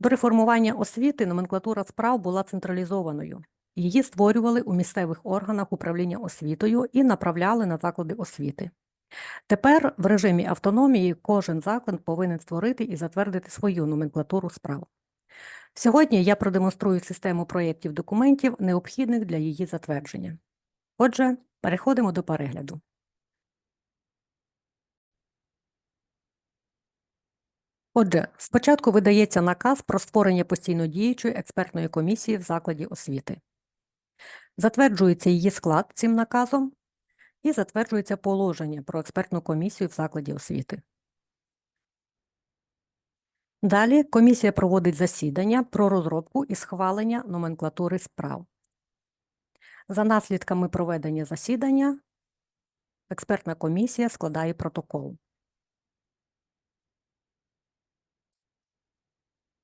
До реформування освіти номенклатура справ була централізованою. Її створювали у місцевих органах управління освітою і направляли на заклади освіти. Тепер в режимі автономії кожен заклад повинен створити і затвердити свою номенклатуру справ. Сьогодні я продемонструю систему проєктів документів, необхідних для її затвердження. Отже, переходимо до перегляду. Отже, спочатку видається наказ про створення постійно діючої експертної комісії в закладі освіти. Затверджується її склад цим наказом і затверджується положення про експертну комісію в закладі освіти. Далі комісія проводить засідання про розробку і схвалення номенклатури справ. За наслідками проведення засідання експертна комісія складає протокол.